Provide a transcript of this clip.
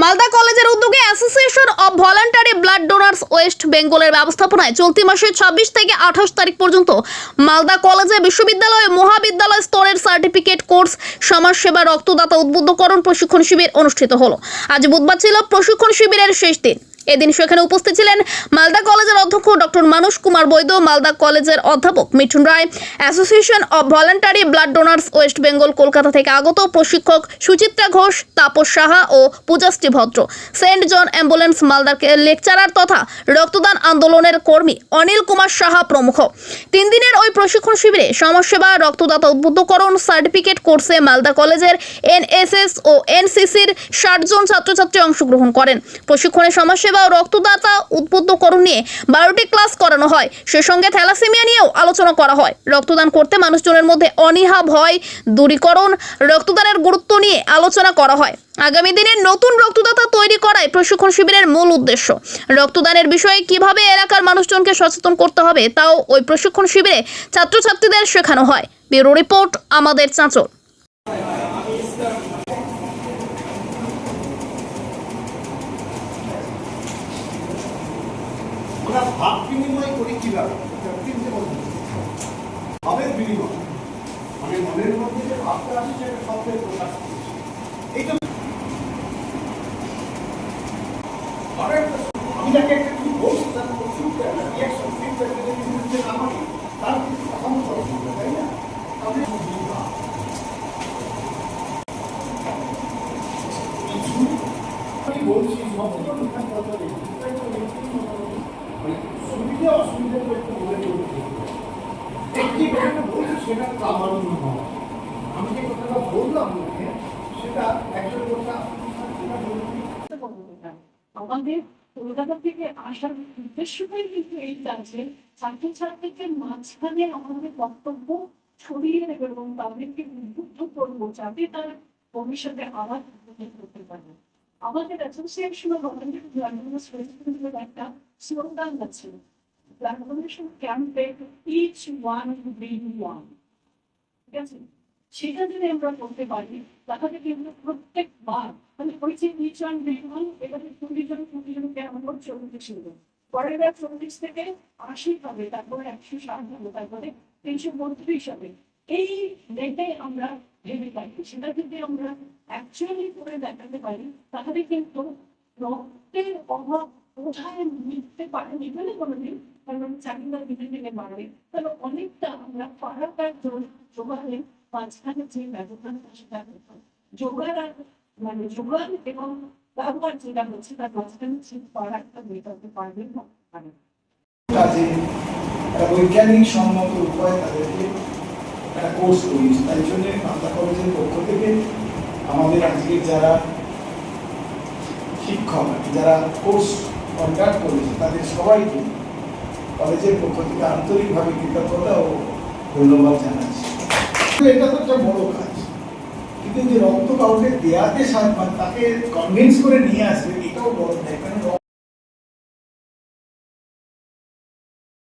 মালদা কলেজের উদ্যোগে association of voluntary blood donors West বেঙ্গলের ব্যবস্থাপনায় চলতি মাসে ছাব্বিশ থেকে আঠাশ তারিখ পর্যন্ত মালদা কলেজে বিশ্ববিদ্যালয় মহাবিদ্যালয় স্তরের সার্টিফিকেট কোর্স সমাজসেবা রক্তদাতা উদ্বুদ্ধকরণ প্রশিক্ষণ শিবির অনুষ্ঠিত হলো। আজ বুধবার ছিল প্রশিক্ষণ শিবিরের শেষ দিন। এদিন সেখানে উপস্থিত ছিলেন মালদা কলেজের অধ্যক্ষ ডক্টর মানস কুমার বৈদ্য, মালদা কলেজের অধ্যাপক Mithun Roy, association of voluntary blood donors West Bengal Kolkata থেকে আগত প্রশিক্ষক সুচিত্রা ঘোষ, তাপস সাহা ও Pujashree Bhadra. Saint John ambulance মালদার লেকচারার তথা রক্তদান আন্দোলনের কর্মী অনিল কুমার সাহা প্রমুখ। তিন দিনের ওই প্রশিক্ষণ শিবিরে সমাজসেবা, রক্তদাতা উদ্বুদ্ধকরণ, সার্টিফিকেট কোর্সে মালদা কলেজের এনএসএস ও এনসিসির ষাট জন ছাত্রছাত্রী অংশগ্রহণ করেন। প্রশিক্ষণে সমাজসেবা ও রক্তদাতা উদ্বুদ্ধকরণ নিয়ে বারোটি ক্লাস করানো হয়। সে সঙ্গে থ্যালাসেমিয়া নিয়েও আলোচনা করা হয়। রক্তদান করতে মানুষজনের মধ্যে অনীহা, ভয়, দূরীকরণ, রক্তদানের গুরুত্ব নিয়ে আলোচনা করা হয়। আগামী দিনে নতুন রক্তদাতা তৈরি করাই প্রশিক্ষণ শিবিরের মূল উদ্দেশ্য। রক্তদানের বিষয়ে কীভাবে এলাকার মানুষজনকে সচেতন করতে হবে, তাও ওই প্রশিক্ষণ শিবিরে ছাত্রছাত্রীদের শেখানো হয়। ব্যুরো রিপোর্ট, আমাদের চাঁচল আমরা ভাব বিনিময় করি কীভাবে? তিনটে বলতে ভাবের বিনিময়। মানে মনের মধ্যে যে ভাবটা আসে সেটা শব্দের প্রকাশ করছে। এইটা আমি যাকে একটা কিছু বলছি, তার শুনতে একটা রিয়াকশন ফিডব্যাক যদি শুনতে না পারি তার কিন্তু তখন খরচ হবে, তাই না? তাহলে ভাব আমি বলছি সমস্ত কথা নেই সুবিধা অসুবিধা একটু বলে বলতে একটি কথাটা বলছি সেটা আমার নয় আমি যে কথাটা বললাম সেটা একজন কথা আমাদের কলকাতা থেকে আসার উদ্দেশ্যটাই কিন্তু এইটা যে ছাত্রছাত্রীদের মাঝখানে আমাদের বক্তব্য ছড়িয়ে দেবে এবং তাদেরকে উদ্বুদ্ধ করব যাতে তার ভবিষ্যতে আবার করতে পারে। আমাদের অ্যাসোসিয়েশন অফ ভলান্টিয়ার ব্লাড একটা স্লোগান আছে ব্লাড ডোনেশন ক্যাম্পে ইচ ওয়ান বি ওয়ান ঠিক আছে সেটা যদি আমরা করতে পারি তাহলে কিন্তু প্রত্যেকবার মানে ওই যে নিচ ওয়ান বিমান এবারে কুড়ি জন কুড়ি জনকে আমরা চল্লিশ ছিল পরের বার চল্লিশ থেকে আশি হবে তারপরে একশো ষাট হবে তারপরে তিনশো বত্রিশ হবে এই রেটে আমরা ভেবে থাকি সেটা যদি আমরা অ্যাকচুয়ালি করে দেখাতে পারি তাহলে কিন্তু রক্তের অভাব মানে জোগাড় এবং ব্যবহার যেটা হচ্ছে, তার মাঝখানে ঠিক পাড়াটা মেটাতে পারবে না পারে কাজে বৈজ্ঞানিক সম্মত উপায় তাদেরকে একটা কোর্স তাই জন্য বাংলা কলেজের পক্ষ থেকে আমাদের আজকে যারা শিক্ষক, যারা কোর্স কন্ডাক্ট করেছে, তাদের সবাইকে কলেজের পক্ষ থেকে আন্তরিকভাবে কৃতজ্ঞতা ও ধন্যবাদ জানাচ্ছি। এটা তো একটা বড় কাজ। কিন্তু যে রক্ত কাউকে দেয়াতে সাহায্য মানে তাকে কনভিন্স করে নিয়ে আসবে, এটাও বড় দেয় কারণ